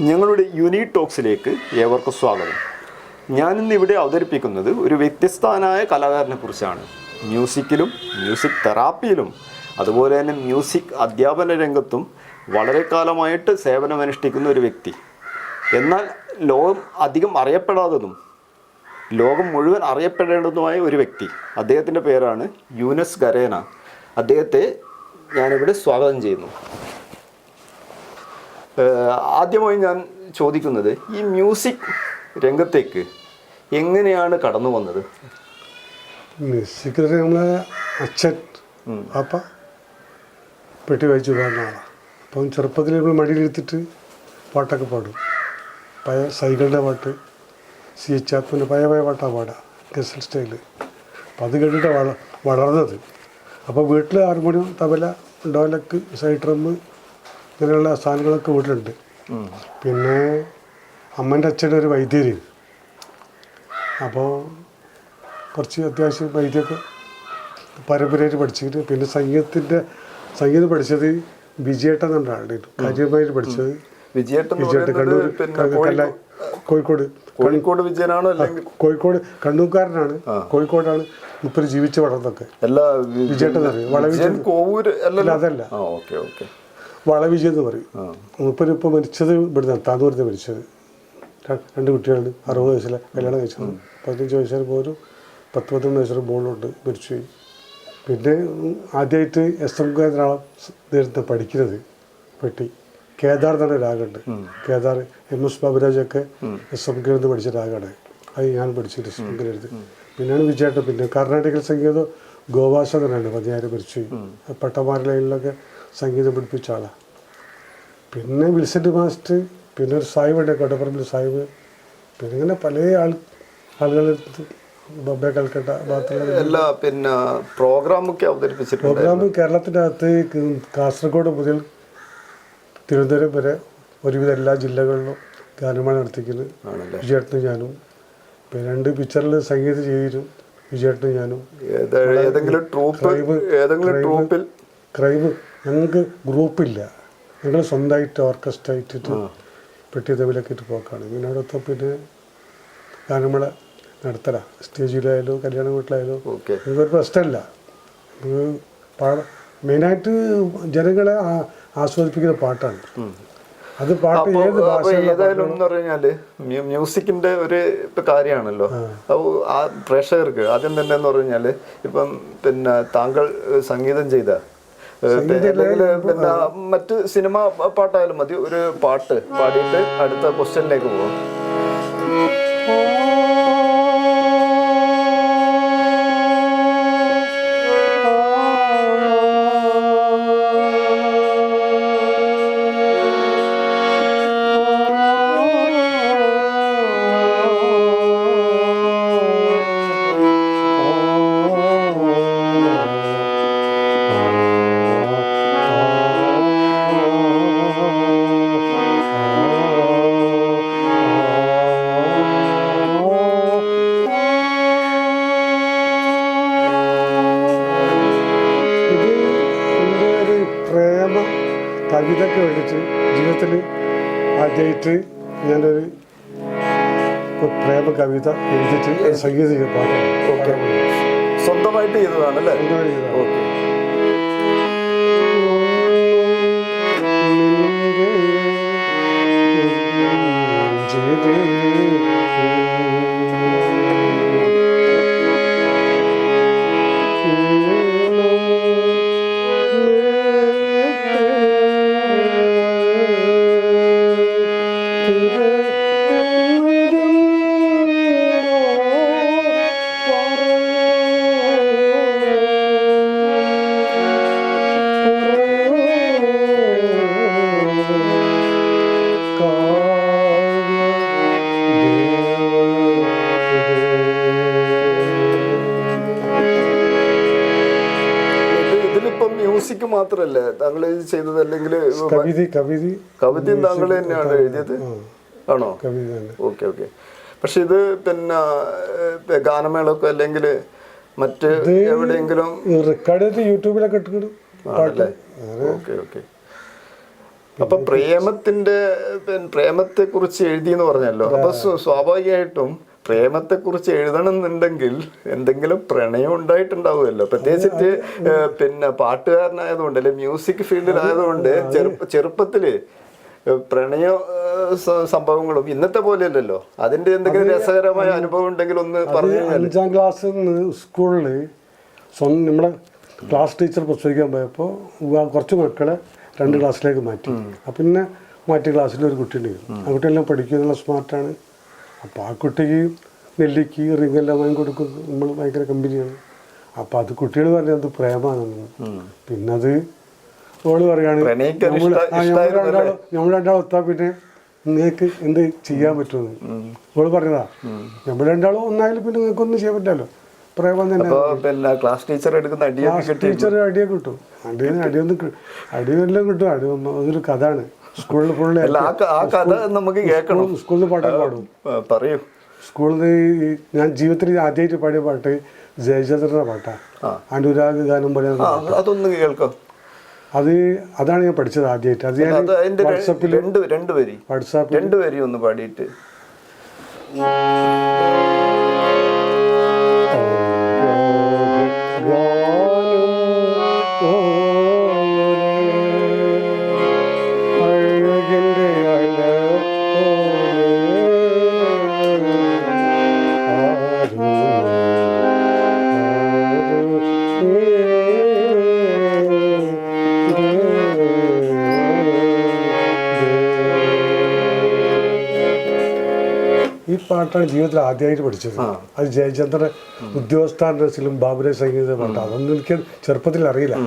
ഞങ്ങളുടെ യുനി ടോക്സിലേക്ക് ഏവർക്കും സ്വാഗതം. ഞാനിന്ന് ഇവിടെ അവതരിപ്പിക്കുന്നത് ഒരു വ്യത്യസ്തനായ കലാകാരനെ കുറിച്ചാണ് മ്യൂസിക്കിലും മ്യൂസിക് തെറാപ്പിയിലും അതുപോലെ തന്നെ മ്യൂസിക് അധ്യാപന രംഗത്തും വളരെ കാലമായിട്ട് സേവനമനുഷ്ഠിക്കുന്ന ഒരു വ്യക്തി. എന്നാൽ ലോകം അധികം അറിയപ്പെടാത്തതും ലോകം മുഴുവൻ അറിയപ്പെടേണ്ടതുമായ ഒരു വ്യക്തി. അദ്ദേഹത്തിന്റെ പേരാണ് യൂനസ് ഗരേന അദ്ദേഹത്തെ ഞാനിവിടെ സ്വാഗതം ചെയ്യുന്നു. ആദ്യമായി ഞാൻ ചോദിക്കുന്നത് ഈ മ്യൂസിക് രംഗത്തേക്ക് എങ്ങനെയാണ് കടന്നു വന്നത്? മ്യൂസിക് നമ്മളെ അച്ഛൻ അപ്പ പെട്ടി വായിച്ചു പാടുന്ന ആളാണ് അപ്പം ചെറുപ്പത്തിൽ നമ്മൾ മടിയിലെടുത്തിട്ട് പാട്ടൊക്കെ പാടും. പഴയ സൈക്കിളിന്റെ പാട്ട് സി എച്ച് ആപ്പിന്റെ പഴയ പഴയ പാട്ടാണ് പാടുക ഗസൽ സ്റ്റൈൽ അപ്പം അത് കേട്ടിട്ട് വള വളർന്നത്. അപ്പോൾ വീട്ടിൽ harmonium tabla dholak side drum ഇങ്ങനെയുള്ള സാധനങ്ങളൊക്കെ വീട്ടിലുണ്ട്. പിന്നെ അമ്മന്റെ അച്ഛന്റെ ഒരു വൈദ്യര്. അപ്പോൾ കുറച്ച് അത്യാവശ്യം വൈദ്യമൊക്കെ പരമ്പരയായിട്ട് പഠിച്ചിട്ട് പിന്നെ സംഗീതത്തിന്റെ സംഗീതം പഠിച്ചത് വിജയേട്ടൻ എന്ന ആളുടെ കാര്യമായിട്ട് പഠിച്ചത് വിജയേട്ടൻ കണ്ണൂർ കോഴിക്കോട്. കോഴിക്കോട് വിജയനാണോ കോഴിക്കോട് കണ്ണൂർക്കാരനാണ്. കോഴിക്കോടാണ് മുപ്പര് ജീവിച്ച് വളർന്നൊക്കെ എല്ലാ വിജയേട്ടൻ കോവൂര് അതല്ല. Okay okay. വളവിജയം എന്ന് പറയും. മൂപ്പരിപ്പോൾ മരിച്ചത് ഇവിടുന്ന് താന്നൂരത്ത് മരിച്ചത്. രണ്ട് കുട്ടികളുണ്ട്. അറുപത് വയസ്സിലെ കല്യാണം കഴിച്ചത് പതിനഞ്ച് വയസ്സിൽ പോലും പത്ത് പന്ത്രണ്ട് വയസ്സിൽ ബോളുണ്ട് മരിച്ചുപോയി. പിന്നെ ആദ്യമായിട്ട് എസ് എം കേന്ദ്രാളം നേരത്തെ പഠിക്കുന്നത്. പെട്ടി. കേദാർ എന്നാണ് രാഗമുണ്ട്. കേദാർ എം എസ് ബാബുരാജൊക്കെ എസ് എം കേന്ദ്രം പഠിച്ച രാഗമാണ്. അത് ഞാൻ പഠിച്ചിട്ട് എസ് എം കേന്ദ്രത്ത് പിന്നെയാണ് വിജയേട്ടൻ. പിന്നെ കർണാടക സംഗീതം ഗോവാസകനാണ് പതിനായിരം മരിച്ചു പട്ടമാരലയിലൊക്കെ സംഗീതം പഠിപ്പിച്ച ആളാണ് പിന്നെ വിൽസെന്റ് മാസ്റ്റർ പിന്നെ ഒരു സാഹിബ് ഉണ്ട് കോട്ടപ്പറമ്പിൽ സാഹിബ്. പിന്നെ ഇങ്ങനെ പല ആൾ ആളുകൾ ബൊബെ കൽക്കട്ട എല്ലാ പിന്നെ പ്രോഗ്രാമൊക്കെ അവതരിപ്പിച്ചിട്ടുണ്ട് പ്രോഗ്രാം കേരളത്തിന്റെ അകത്ത് കാസർഗോഡ് മുതൽ തിരുവനന്തപുരം വരെ ഒരുവിധ എല്ലാ ജില്ലകളിലും ഗാനമാണ് നടത്തിക്കുന്നത് വിജയേട്ടനും ഞാനും. പിന്നെ രണ്ട് പിക്ചറിൽ സംഗീതം ചെയ്തിരും വിജയേട്ടനും ഞാനും. ഏത- ഏതെങ്കിലും ട്രൂപ്പ് ഏതെങ്കിലും ട്രൂപ്പിൽ ക്രൈവ്. ഞങ്ങൾക്ക് ഗ്രൂപ്പില്ല. ഞങ്ങൾ സ്വന്തമായിട്ട് ഓർക്കസ്ട്ര ഇട്ടിട്ട് പെട്ടി തമ്മിലൊക്കെ ഇട്ട് പോക്കാണ്. പിന്നെ അവിടുത്തെ പിന്നെ ഗാനമേള നടത്തല. സ്റ്റേജിലായാലും കല്യാണ വീട്ടിലായാലും ഇതൊരു പ്രശ്നമല്ല മെയിനായിട്ട് ജനങ്ങളെ ആസ്വദിപ്പിക്കുന്ന പാട്ടാണ്. അത് പാട്ട് ഏത് ഏതായാലും എന്ന് പറഞ്ഞാൽ മ്യൂസിക്കിന്റെ ഒരു ഇപ്പൊ കാര്യമാണല്ലോ. പ്രേക്ഷകർക്ക് ആദ്യം തന്നെ എന്ന് പറഞ്ഞാൽ ഇപ്പം പിന്നെ താങ്കൾ സംഗീതം ചെയ്ത മറ്റ് സിനിമ പാട്ടായാലും മതി. ഒരു പാട്ട് പാടിയിട്ട് അടുത്ത ക്വസ്റ്റ്യനിലേക്ക് പോകും കവിത എഴുതിയിട്ട് സംഗീത പാട്ടാണ് ഓക്കെ സ്വന്തമായിട്ട് ചെയ്തതാണല്ലേ. ഓക്കെ ഇത് മാത്രല്ലേ താങ്കൾ ഇത് ചെയ്തത് അല്ലെങ്കിൽ കവിത കവിത. കവിതയും താങ്കൾ തന്നെയാണ് എഴുതിയത്. ആണോ? Okay okay. പക്ഷെ ഇത് പിന്നെ ഗാനമേളൊക്കെ അല്ലെങ്കിൽ മറ്റ് എവിടെയെങ്കിലും റെക്കോർഡ് യൂട്യൂബിലൊക്കെ ഓക്കെ ഓക്കെ. അപ്പൊ പ്രേമത്തിന്റെ പ്രേമത്തെ കുറിച്ച് എഴുതി എന്ന് പറഞ്ഞല്ലോ. അപ്പൊ സ്വ- സ്വാഭാവികമായിട്ടും പ്രേമത്തെ കുറിച്ച് എഴുതണം എന്നുണ്ടെങ്കിൽ എന്തെങ്കിലും പ്രണയം ഉണ്ടായിട്ടുണ്ടാവുമല്ലോ. പ്രത്യേകിച്ച് പിന്നെ പാട്ടുകാരനായതുകൊണ്ട് അല്ലെ മ്യൂസിക് ഫീൽഡിലായതുകൊണ്ട് ചെറുപ്പ ചെറുപ്പത്തിൽ പ്രണയ സംഭവങ്ങളും ഇന്നത്തെ പോലെയല്ലല്ലോ. അതിന്റെ എന്തെങ്കിലും രസകരമായ അനുഭവം ഉണ്ടെങ്കിൽ ഒന്ന് പറഞ്ഞു അഞ്ചാം ക്ലാസ് സ്കൂളിൽ നമ്മുടെ ക്ലാസ് ടീച്ചർ പ്രസവിക്കാൻ പോയപ്പോൾ കുറച്ച് മക്കളെ രണ്ട് ക്ലാസ്സിലേക്ക് മാറ്റി. അപ്പം പിന്നെ മാറ്റിയ ക്ലാസ്സിൽ ഒരു കുട്ടി ഉണ്ടായിരുന്നു ആ കുട്ടിയെല്ലാം പഠിക്കുന്നുള്ള സ്മാർട്ടാണ് അപ്പോൾ ആ കുട്ടിക്ക് നെല്ലിക്ക് റിങ്ങെല്ലാം വാങ്ങി കൊടുക്കും. നമ്മൾ ഭയങ്കര കമ്പനിയാണ്. അപ്പോൾ അത് കുട്ടികൾ പറഞ്ഞത് പ്രേമാണെന്ന്. പിന്നെ അത് ഓൾ പറയാണ് നമ്മൾ രണ്ടാളും ഒത്താ പിന്നെ നിങ്ങൾക്ക് എന്ത് ചെയ്യാൻ പറ്റുമെന്ന്. ഓൾ പറഞ്ഞതാ നമ്മൾ രണ്ടാളും ഒന്നായാലും പിന്നെ നിങ്ങൾക്ക് ഒന്നും ചെയ്യാൻ പറ്റാലോ പ്രേമം തന്നെ പിന്നെ ക്ലാസ് ടീച്ചർ എടുക്കുന്ന അടിയൊക്കെ ക്ലാസ് ടീച്ചർ അടിയൊക്കെ കിട്ടും. അടിയൊന്നും അടിയൊന്നും അടിയെല്ലാം കിട്ടും. അടി അതൊരു അതൊരു കഥയാണ്. സ്കൂളിൽ ഫുള്ള് അല്ല ആ ആ കഥ നമുക്ക് കേൾക്കണം. സ്കൂളിൽ പാട്ടൊക്കെ പാടും. പറയൂ. സ്കൂളിൽ നിന്ന് ഞാൻ ജീവിതത്തിൽ ആദ്യമായിട്ട് പാടിയ പാട്ട് ജയചന്ദ്രന്റെ പാട്ടാണ്. അനുരാഗ് ഗാനം പോലെ അതൊന്ന് കേൾക്കാം. അത് അതാണ് ഞാൻ പഠിച്ചത് ആദ്യമായിട്ട്. അത് ഞാൻ വാട്സപ്പിൽ രണ്ട് രണ്ട് വരി. വാട്സാപ്പിൽ രണ്ട് വരി ഒന്ന് പാടിയിട്ട്. പാട്ടാണ് ജീവിതത്തിൽ ആദ്യമായിട്ട് പഠിച്ചത്. അത് ജയചന്ദ്രൻ ഉദ്യോഗസ്ഥാന്റെ ഫിലിം ബാബുരെ സംഗീത പാട്ട്. അതൊന്നും എനിക്ക് ചെറുപ്പത്തിൽ അറിയില്ല.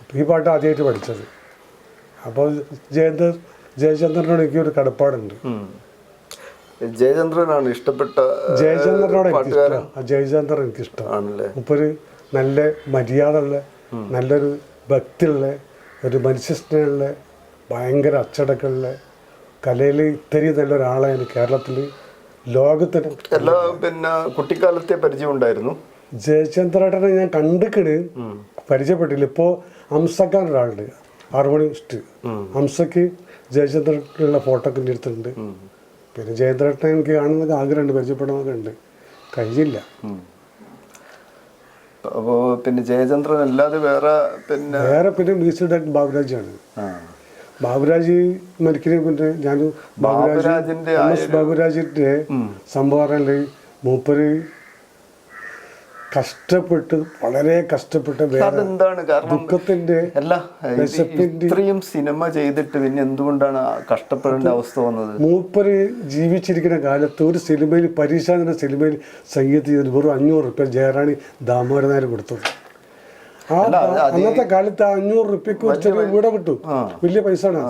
അപ്പോൾ ഈ പാട്ട് ആദ്യമായിട്ട് പഠിച്ചത്. അപ്പോൾ ജയചന്ദ്ര ജയചന്ദ്രനോട് എനിക്ക് എനിക്കൊരു കടപ്പാടുണ്ട്. ജയചന്ദ്രനാണ് ഇഷ്ടപ്പെട്ട ജയചന്ദ്രനോട് ജയചന്ദ്രൻ എനിക്ക് ഇഷ്ടം. ആണല്ലേ? മുപ്പൊരു നല്ല മര്യാദ ഉള്ള നല്ലൊരു ഭക്തിയുള്ള ഒരു മനുഷ്യസ്നേഹമുള്ള ഭയങ്കര അച്ചടക്കമുള്ള കലയിൽ ഇത്രയും നല്ലൊരാളാണ് കേരളത്തിൽ ലോകത്തിന് എല്ലാ പിന്നെ കുട്ടിക്കാലത്തെ പരിചയം ഉണ്ടായിരുന്നു. ജയചന്ദ്രേട്ടനെ ഞാൻ കണ്ടിക്കണ്. പരിചയപ്പെട്ടില്ല. ഇപ്പോ അംസക്കാൻ ഒരാളുണ്ട് ഹാർമോണിസ്റ്റ് ഹംസക്ക് ജയചന്ദ്രനുള്ള ഫോട്ടോ ഒക്കെ എന്റെ അടുത്തുണ്ട്. പിന്നെ ജയചന്ദ്രേട്ടനെ എനിക്ക് കാണുന്നൊക്കെ ആഗ്രഹമുണ്ട്. പരിചയപ്പെടണമെന്നൊക്കെ ഉണ്ട്. കഴിഞ്ഞില്ല. അപ്പോ പിന്നെ ജയചന്ദ്രൻ അല്ലാതെ വേറെ പിന്നെ വേറെ പിന്നെ മ്യൂസിക് ഡയറക്ടർ ബാബുരാജാണ്. ബാബുരാജ് മരിക്കുന്ന പിന്നെ ഞാൻ ബാബുരാജ് ബാബുരാജിന്റെ എം എസ് ബാബുരാജിന്റെ മൂപ്പര് കഷ്ടപ്പെട്ട് വളരെ കഷ്ടപ്പെട്ട അതെന്താണ് ദുഃഖത്തിന്റെ ഇത്രയും സിനിമ ചെയ്തിട്ട് പിന്നെ എന്തുകൊണ്ടാണ് കഷ്ടപ്പെടേണ്ട അവസ്ഥ വന്നത്? മൂപ്പര് ജീവിച്ചിരിക്കുന്ന കാലത്ത് ഒരു സിനിമയിൽ പരീക്ഷ എന്ന സിനിമയിൽ സംഗീതം ചെയ്തിട്ട് വെറും അഞ്ഞൂറ് റുപ്യ ജയറാണി ദാമോദരൻ നായർ കൊടുത്തത് അന്നത്തെ കാലത്ത് അഞ്ഞൂറ് റുപ്യക്ക് ഒരു ചെറിയ വീട കിട്ടും വലിയ പൈസ ആണ്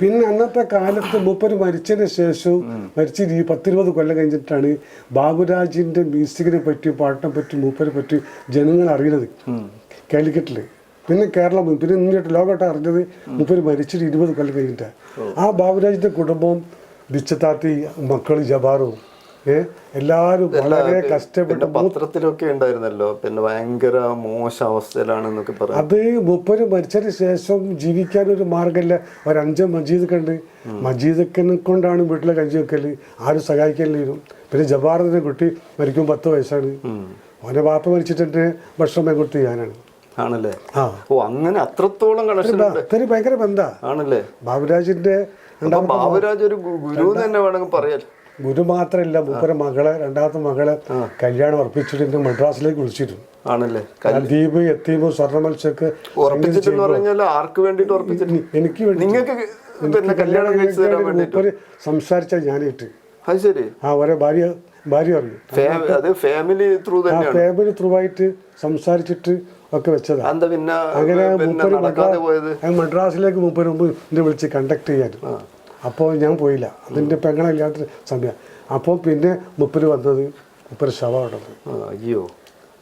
പിന്നെ അന്നത്തെ കാലത്ത് മൂപ്പര് മരിച്ചതിന് ശേഷം മരിച്ച ഈ പത്തിരുപത് കൊല്ലം കഴിഞ്ഞിട്ടാണ് ബാബുരാജിന്റെ മ്യൂസിക്കിനെ പറ്റി പാട്ടിനെ പറ്റി മൂപ്പരെ പറ്റി ജനങ്ങൾ അറിയുന്നത് കാലിക്കറ്റിൽ പിന്നെ കേരളം പിന്നെ ഇന്ത്യട്ട് ലോകോട്ട് അറിഞ്ഞത് മൂപ്പര് മരിച്ചിട്ട് ഇരുപത് കൊല്ലം കഴിഞ്ഞിട്ടാണ് ആ ബാബുരാജിന്റെ കുടുംബം ബിച്ചത്താത്തി മക്കൾ ജബാറും എല്ലാവരും വളരെ കഷ്ടപ്പെട്ട് പത്രത്തിലൊക്കെ ഉണ്ടായിരുന്നല്ലോ. പിന്നെ ഭയങ്കര മോശം അവസ്ഥയിലാണെന്നൊക്കെ പറഞ്ഞു അത് മുപ്പര് മരിച്ചതിന് ശേഷം ജീവിക്കാൻ ഒരു മാർഗമില്ല ഒരു അഞ്ച് മജീദ് ഉണ്ട്. മജീദക്കനെ കൊണ്ടാണ് വീട്ടിലെ കഞ്ചി വെക്കൽ. ആരും സഹായിക്കലും പിന്നെ ജബാറിന്റെ കുട്ടി മരിക്കും പത്ത് വയസ്സാണ്. അവന്റെ ബാപ്പ മരിച്ചിട്ട് ഭക്ഷണം കൊടുത്ത് ഞാനാണ്. ആണല്ലേ? ഓ അങ്ങനെ അത്രത്തോളം കണക്ഷൻ ഭയങ്കര ബന്ധാ. ആണല്ലേ? ബാബുരാജിന്റെ ബാബുരാജ് ഒരു ഗുരു തന്നെ വേണമെങ്കിൽ പറയാം ഗുരു മാത്രമല്ല മൂപ്പര മകളെ രണ്ടാമത്തെ മകളെ കല്യാണം ഉറപ്പിച്ചിട്ട് മദ്രാസിലേക്ക് വിളിച്ചിരുന്നു. ആണല്ലേ? ദീപ് എത്തീബ് സ്വർണ മത്സ്യക്ക് ആർക്ക് വേണ്ടിട്ട് ഉറപ്പിച്ചിട്ട്? എനിക്ക് നിങ്ങൾക്ക് പിന്നെ കല്യാണം കഴിച്ചു തരാൻ സംസാരിച്ച ഞാനിട്ട്. അത് ശരി. ആ ഒരേ ഭാര്യ ഭാര്യ അറിയും ഫാമിലി ത്രൂ ഫാമിലി ത്രൂ ആയിട്ട് സംസാരിച്ചിട്ട് ഒക്കെ വെച്ചതാ. എന്താ പിന്നെ അങ്ങനെ മദ്രാസിലേക്ക് മൂപ്പര് മുമ്പ് എന്നെ വിളിച്ച് കണ്ടക്ട് ചെയ്യാൻ. അപ്പോൾ ഞാൻ പോയില്ല. അതിന്റെ പെങ്ങളില്ലാത്ത സമയം. അപ്പോൾ പിന്നെ മുപ്പര് വന്നത് മുപ്പര് ശവം ഇടത് അയ്യോ.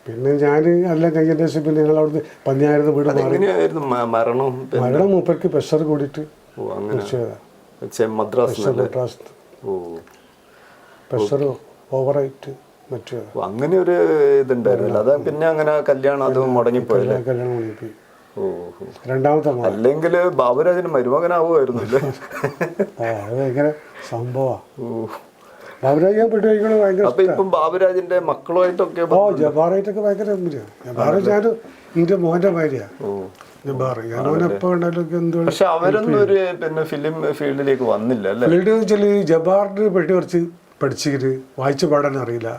പിന്നെ ഞാൻ അല്ല കഴിഞ്ഞതിന് ശേഷം പിന്നെ ഞങ്ങൾ അവിടുന്ന് പന്നിയായിരുന്നു വീട് മരണം? മരണം മൂപ്പർക്ക് പ്രഷർ കൂടിയിട്ട്. മദ്രാസ് പ്രഷർ ഓവറായിട്ട് മറ്റേ അങ്ങനെ ഒരു ഇതുണ്ടായിരുന്നില്ല. അതാ പിന്നെ അങ്ങനെ കല്യാണം അത് മുടങ്ങിപ്പോയി കല്യാണം ഓ. രണ്ടാമത്തെ മോൻ. അല്ലെങ്കിൽ ബാബുരാജിന് മരുമകനാവുമായിരുന്നു അല്ലേ? ആ അത് ഭയങ്കര സംഭവമാണ് ഓ. ബാബുരാജ് ഞാൻ പെട്ട് കഴിക്കണത് ഭയങ്കര ഇപ്പം ബാബുരാജിന്റെ മക്കളുമായിട്ടൊക്കെ ഓ ജബാറായിട്ടൊക്കെ ഭയങ്കര ജബാറ് ഞാൻ എന്റെ മോന്റെ ഭാര്യയാണ് പക്ഷെ അവരൊന്നും ഒരു പിന്നെ ഫിലിം ഫീൽഡിലേക്ക് വന്നില്ല അല്ലേ? ഫീൽഡ് വെച്ചാൽ ജബാറിന് പെട്ടി കുറച്ച് പഠിച്ചിട്ട് വായിച്ചു പാടാൻ അറിയില്ല.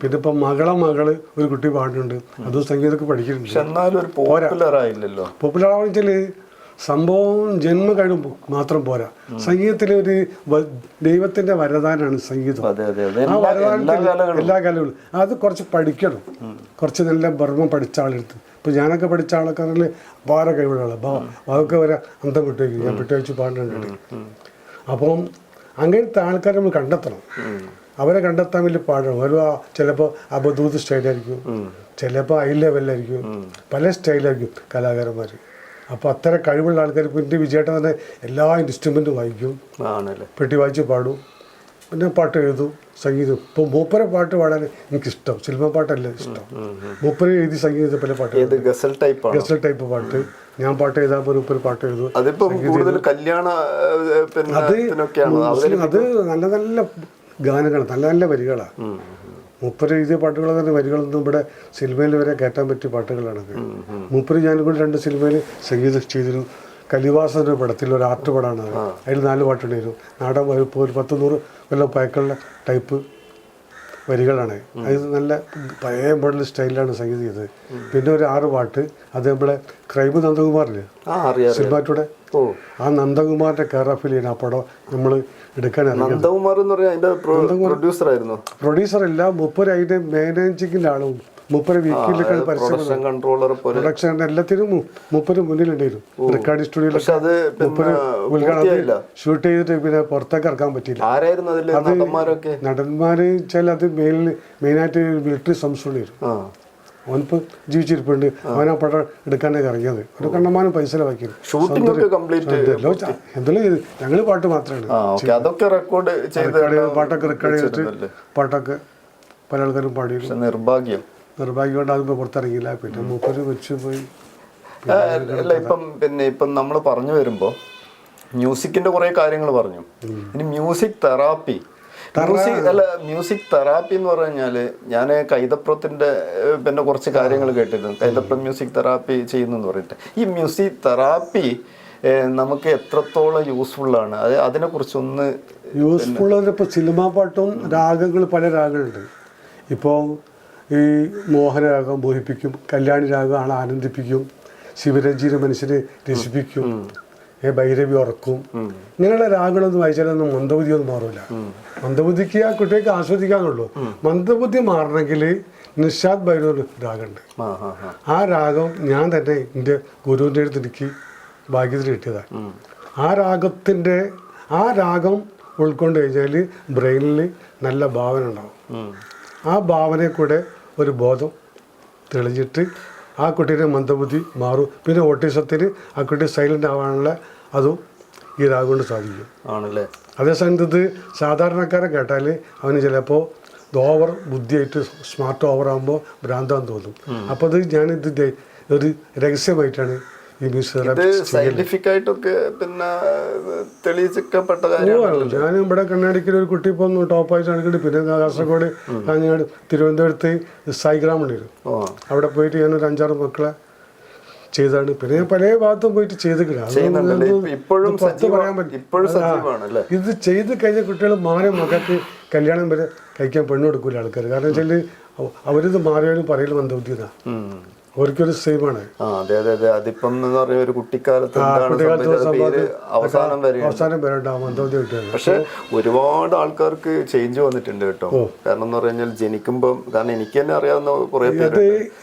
പിന്നെ ഇപ്പം മകളെ മകൾ ഒരു കുട്ടി പാടുന്നുണ്ട്. അത് സംഗീതമൊക്കെ പഠിക്കുന്നുണ്ട്. പോപ്പുലർ വെച്ചാൽ സംഭവം ജന്മ കഴിവ് മാത്രം പോരാ. സംഗീതത്തിലെ ഒരു ദൈവത്തിന്റെ വരദാനാണ് സംഗീതം. ആ വരദാനത്തിൽ എല്ലാ കാലങ്ങളും അത് കുറച്ച് പഠിക്കണം. കുറച്ച് നല്ല ബർമ്മ പഠിച്ച ആളെടുത്ത്. ഇപ്പൊ ഞാനൊക്കെ പഠിച്ച ആളൊക്കെ നല്ല അപാര കഴിവുകളാണ് അപ്പോൾ അതൊക്കെ വരെ അന്തം വിട്ടു ഞാൻ വിട്ടുവെച്ച് പാടുന്നുണ്ട്. അപ്പം അങ്ങനത്തെ ആൾക്കാരെ നമ്മൾ കണ്ടെത്തണം. അവരെ കണ്ടെത്താൻ വലിയ പാടാണ്. ഒരു ചിലപ്പോൾ അബദൂത് സ്റ്റൈലായിരിക്കും. ചിലപ്പോൾ ഐ ലെവലിലായിരിക്കും പല സ്റ്റൈലായിരിക്കും കലാകാരന്മാർ അപ്പോൾ അത്തരം കഴിവുള്ള ആൾക്കാർ പിന്നെ വിജയേട്ടൻ തന്നെ എല്ലാ ഇൻസ്ട്രുമെന്റും വായിക്കും. പെട്ടി വായിച്ച് പാടും. പിന്നെ പാട്ട് എഴുതും. സംഗീതം. ഇപ്പോൾ മൂപ്പര പാട്ട് പാടാൻ എനിക്കിഷ്ടം. സിനിമ പാട്ടല്ല ഇഷ്ടം. മൂപ്പര എഴുതി സംഗീതത്തെ പല പാട്ട് ടൈപ്പ് ഗസൽ ടൈപ്പ് പാട്ട്. ഞാൻ പാട്ട് ചെയ്താൽ മൂപ്പര് പാട്ട് എഴുതും. അതിപ്പം കൂടുതൽ കല്യാണ അത് അത് നല്ല നല്ല ഗാനങ്ങളാണ് നല്ല നല്ല വരികളാണ് മുപ്പര് എഴുതിയ പാട്ടുകൾ തന്നെ വരികളൊന്നും ഇവിടെ സിനിമയിൽ വരെ കേട്ടാൻ പറ്റിയ പാട്ടുകളാണ് മുപ്പര് ഞാനും കൂടി രണ്ട് സിനിമയിൽ സംഗീതം ചെയ്തിരുന്നു. കലിവാസന്റെ പടത്തിൽ ഒരു ആർട്ട് പടമാണ് അത്. അതിൽ നാല് പാട്ടുണ്ടായിരുന്നു നാടൻ വകുപ്പ് ഒരു പത്ത് നൂറ് കൊല്ലം പഴക്കമുള്ള ടൈപ്പ്. വരികളാണ്. അത് നല്ല പഴയ മോഡൽ സ്റ്റൈലിലാണ് സംഗീതം ചെയ്തത്. പിന്നെ ഒരു ആറ് പാട്ട് അത് നമ്മളെ ക്രൈം നന്ദകുമാറില്ലേ? സിനിമാറ്റൂടെ? ആ നന്ദകുമാറിന്റെ കെയർ ആ പടം നമ്മൾ എടുക്കാൻ നന്ദകുമാർ എന്ന് പറഞ്ഞാൽ പ്രൊഡ്യൂസർ ആയിരുന്നു പ്രൊഡ്യൂസർ അല്ല മുപ്പര് അതിന്റെ മാനേജിങ്ങിന്റെ ആളും മുപ്പര് വീക്കിലൊക്കെ പ്രൊഡക്ഷൻ കൺട്രോളർ പ്രൊഡക്ഷൻ എല്ലാത്തിനും മൂപ്പര് മുന്നിലുണ്ടായിരുന്നു. റെക്കോർഡിംഗ് സ്റ്റുഡിയോയിലൊക്കെ പക്ഷെ അത് പിന്നെ ഷൂട്ട് ചെയ്തിട്ട് പിന്നെ പുറത്തേക്ക് ഇറക്കാൻ പറ്റിയില്ല. ആരായിരുന്നു നടന്മാരൊക്കെ? നടന്മാര് വെച്ചാൽ അത് മെയിൻ മെയിനായിട്ട് മിലിറ്ററി സംസ്ഥാനമായിരുന്നു ആ. അവനിപ്പോൾ ജീവിച്ചിരിപ്പുണ്ട്. അവൻ ആ പടം എടുക്കാനൊക്കെ ഇറങ്ങിയത് ഒരു കണ്ണമാനം പൈസ ചെലവാക്കിയത് എന്തെങ്കിലും ഞങ്ങൾ പാട്ട് മാത്രമാണ് അതൊക്കെ റെക്കോർഡ് പാട്ടൊക്കെ റെക്കോർഡ് ചെയ്തിട്ട് പാട്ടൊക്കെ പല ആൾക്കാരും പാടിയിരുന്നു. നിർഭാഗ്യം. നിർഭാഗ്യം കൊണ്ട് അതിപ്പോൾ പുറത്തിറങ്ങിയില്ല. പിന്നെ മൂപ്പര് വെച്ച് പോയി. അല്ല ഇപ്പം പിന്നെ ഇപ്പം നമ്മൾ പറഞ്ഞു വരുമ്പോൾ മ്യൂസിക്കിന്റെ കുറേ കാര്യങ്ങൾ പറഞ്ഞു. ഇനി മ്യൂസിക് തെറാപ്പി. മ്യൂസിക് അല്ല മ്യൂസിക് തെറാപ്പി എന്ന് പറഞ്ഞു കഴിഞ്ഞാൽ ഞാൻ കൈതപ്രത്തിന്റെ പിന്നെ കുറച്ച് കാര്യങ്ങൾ കേട്ടിരുന്നു. കൈതപ്രം മ്യൂസിക് തെറാപ്പി ചെയ്യുന്നു എന്ന് പറഞ്ഞിട്ട്. ഈ മ്യൂസിക് തെറാപ്പി നമുക്ക് എത്രത്തോളം യൂസ്ഫുള്ളാണ്? ആണ് അത് അതിനെ കുറിച്ചൊന്ന് യൂസ്ഫുൾ ഇപ്പോൾ സിനിമാ പാട്ടും രാഗങ്ങൾ പല രാഗങ്ങളുണ്ട്. ഇപ്പോൾ ഈ മോഹനരാഗം മോഹിപ്പിക്കും കല്യാണി രാഗം ആളെ ആനന്ദിപ്പിക്കും ശിവരഞ്ജിയുടെ മനസ്സിനെ രസിപ്പിക്കും ഏ ഭൈരവി ഉറക്കും. ഇങ്ങനെയുള്ള രാഗങ്ങളൊന്നും വായിച്ചാലൊന്നും മന്ദബുദ്ധി ഒന്നും മാറില്ല മന്ദബുദ്ധിക്ക് ആ കുട്ടികൾക്ക് ആസ്വദിക്കാന്നുള്ളൂ. മന്ദബുദ്ധി മാറണമെങ്കിൽ നിഷാദ് ഭൈരവ രാഗമുണ്ട്. ആ രാഗം ഞാൻ തന്നെ എന്റെ ഗുരുവിന്റെ അടുത്ത് എനിക്ക് ഭാഗ്യത്തിൽ കിട്ടിയതാണ് ആ രാഗത്തിന്റെ ആ രാഗം ഉൾക്കൊണ്ട് കഴിഞ്ഞാൽ ബ്രെയിനിൽ നല്ല ഭാവന ഉണ്ടാവും. ആ ഭാവനയെ കൂടെ ഒരു ബോധം തെളിഞ്ഞിട്ട് ആ കുട്ടീന്റെ മന്ദബുദ്ധി മാറും. പിന്നെ ഓട്ടിസത്തിന് ആ കുട്ടി സൈലന്റ് ആവാനുള്ള അതും ഈ രാഗം കൊണ്ട് സാധിക്കും. ആണല്ലേ? അതേസമയത്ത് ഇത് സാധാരണക്കാരെ കേട്ടാൽ അവന് ചിലപ്പോൾ ഓവർ ബുദ്ധിയായിട്ട് സ്മാർട്ട് ഓവർ ആകുമ്പോൾ ഭ്രാന്താന്ന് തോന്നും. അപ്പോൾ അത് ഞാനിത് ഒരു രഹസ്യമായിട്ടാണ് സയന്റിഫിക് ആയിട്ടൊക്കെ പിന്നെ തെളിയിക്കപ്പെട്ട കാര്യമാണ് ഞാൻ ഇവിടെ കണ്ണാടിക്കൽ ഒരു കുട്ടി ഇപ്പം ടോപ്പായിട്ട് നടക്കുന്നുണ്ട് പിന്നെ കാസർഗോഡ് കാഞ്ഞങ്ങാട് തിരുവനന്തപുരത്ത് സായിഗ്രാം ഉണ്ടായിരുന്നു അവിടെ പോയിട്ട് ഞാൻ ഒരു അഞ്ചാറ് മക്കളെ ചെയ്താണ്. പിന്നെ പല ഭാഗത്തും പോയിട്ട് ചെയ്തിട്ടില്ല. ഇപ്പോഴും അല്ലേ ഇത് ചെയ്ത് കഴിഞ്ഞ കുട്ടികൾ മാറിയ മകൾക്ക് കല്യാണം വരെ കഴിക്കാൻ പെണ്ണ് കൊടുക്കൂല ആൾക്കാർ കാരണം വെച്ചാൽ അവരിത് മാറിയാലും പറയലും മന്ദബുദ്ധി അവർക്കൊരു സെയിമാണ് ആ അതെ അതെ അതെ. അതിപ്പം എന്ന് പറഞ്ഞ ഒരു കുട്ടിക്കാലത്ത് അവസാനം വരെ അവസാനം വരെ പക്ഷെ ഒരുപാട് ആൾക്കാർക്ക് ചേഞ്ച് വന്നിട്ടുണ്ട് കേട്ടോ. കാരണം എന്ന് പറഞ്ഞാൽ ജനിക്കുമ്പം കാരണം എനിക്ക് തന്നെ അറിയാവുന്ന കുറെ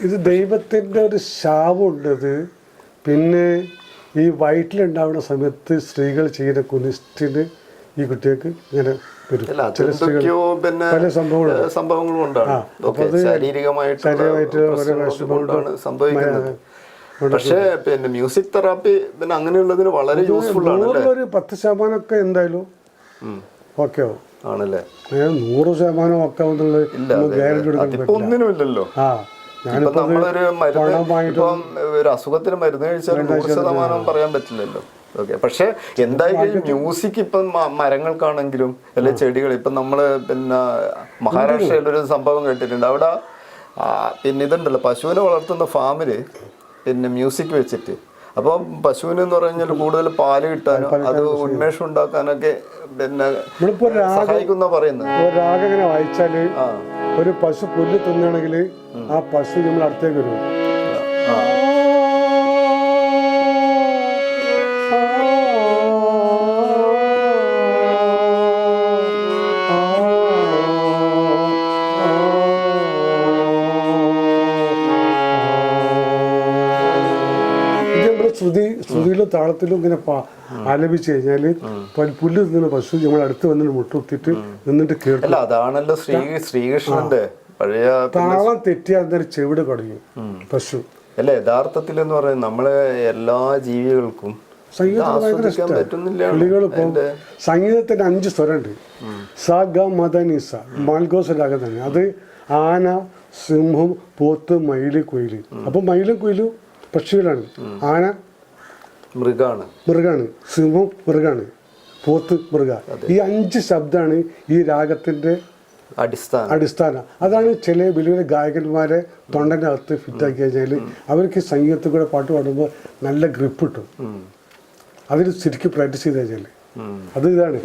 ഇത് ദൈവത്തിന്റെ ഒരു ശാപുണ്ടത് പിന്നെ ഈ വയറ്റിലുണ്ടാവുന്ന സമയത്ത് സ്ത്രീകൾ ചെയ്യുന്ന കുനിസ്റ്റിന് ഈ കുട്ടികൾക്ക് ഇങ്ങനെ അതെന്തൊക്കെയോ പിന്നെ സംഭവങ്ങളും ശാരീരികമായിട്ടുള്ള ശാരീരികമായിട്ട് കൊണ്ടാണ് സംഭവിക്കുന്നത്. പക്ഷേ പിന്നെ മ്യൂസിക് തെറാപ്പി പിന്നെ അങ്ങനെയുള്ളതിന് വളരെ യൂസ്ഫുൾ ആണ് അല്ലേ? പത്ത് പത്ത് ശതമാനമൊക്കെ എന്തായാലും. ഓക്കെ ആണല്ലേ? നൂറ് ശതമാനം ഒക്കെ ഇപ്പൊ നമ്മളൊരു മരുന്ന് ഇപ്പം ഒരു അസുഖത്തിന് മരുന്ന് കഴിച്ചാൽ നൂറ് ശതമാനം പറയാൻ പറ്റില്ലല്ലോ. ഓക്കെ. പക്ഷെ എന്തായാലും മ്യൂസിക് ഇപ്പം മരങ്ങൾക്കാണെങ്കിലും അല്ലെ ചെടികൾ ഇപ്പം നമ്മൾ പിന്നെ മഹാരാഷ്ട്രയിൽ ഒരു സംഭവം കേട്ടിട്ടുണ്ട്. അവിടെ പിന്നെ ഇതുണ്ടല്ലോ പശുവിനെ വളർത്തുന്ന ഫാമിൽ പിന്നെ മ്യൂസിക് വെച്ചിട്ട്. അപ്പോൾ പശുവിന് എന്ന് പറഞ്ഞാൽ കൂടുതൽ പാൽ കിട്ടാനും അത് ഉന്മേഷം ഉണ്ടാക്കാനൊക്കെ പിന്നെ സഹായിക്കുന്ന പറയുന്നത്. വായിച്ചാൽ ഒരു പശു പുല്ല് തിന്നണെങ്കിൽ ആ പശു നമ്മൾ അടുത്തേക്ക് വരും ശ്രുതി ശ്രുതിയിലും താളത്തിലും ഇങ്ങനെ ആലപിച്ചു കഴിഞ്ഞാൽ പുല്ല് നിന്ന് പശു നമ്മൾ അടുത്ത് വന്നിട്ട് മുട്ടുത്തിട്ട് നിന്നിട്ട് കേട്ടു. അതാണല്ലോ ശ്രീ ശ്രീകൃഷ്ണന്റെ പഴയ താളം തെറ്റിയ അന്നേരം ചെവിട് കടയും പശു. അല്ല യഥാർത്ഥത്തിൽ എന്ന് പറയുന്നത് നമ്മളെ എല്ലാ ജീവികൾക്കും സംഗീതത്തിന്റെ അഞ്ച് സ്വരമുണ്ട് സ ഗ മദ നി സ. മാൽഗോസ് രാഗം തന്നെ. അത് ആന സിംഹം പോത്ത് മയിൽ കുയിൽ. അപ്പൊ മയിലും കുയിലും പക്ഷികളാണ്. ആന മൃഗാണ്. മൃഗാണ്. സിംഹം മൃഗാണ്. പോത്ത് മൃഗ. ഈ അഞ്ച് ശബ്ദമാണ് ഈ രാഗത്തിന്റെ അടിസ്ഥാന. അടിസ്ഥാനം. അതാണ് ചില വലിയ വലിയ ഗായകന്മാരെ തൊണ്ടന്റെ അകത്ത് ഫിറ്റാക്കി കഴിഞ്ഞാൽ അവർക്ക് സംഗീതത്തിൽ കൂടെ പാട്ട് പാടുമ്പോൾ നല്ല ഗ്രിപ്പ് കിട്ടും. അതിൽ ശരിക്കും പ്രാക്ടീസ് ചെയ്ത് കഴിഞ്ഞാൽ. അത് ഇതാണ്.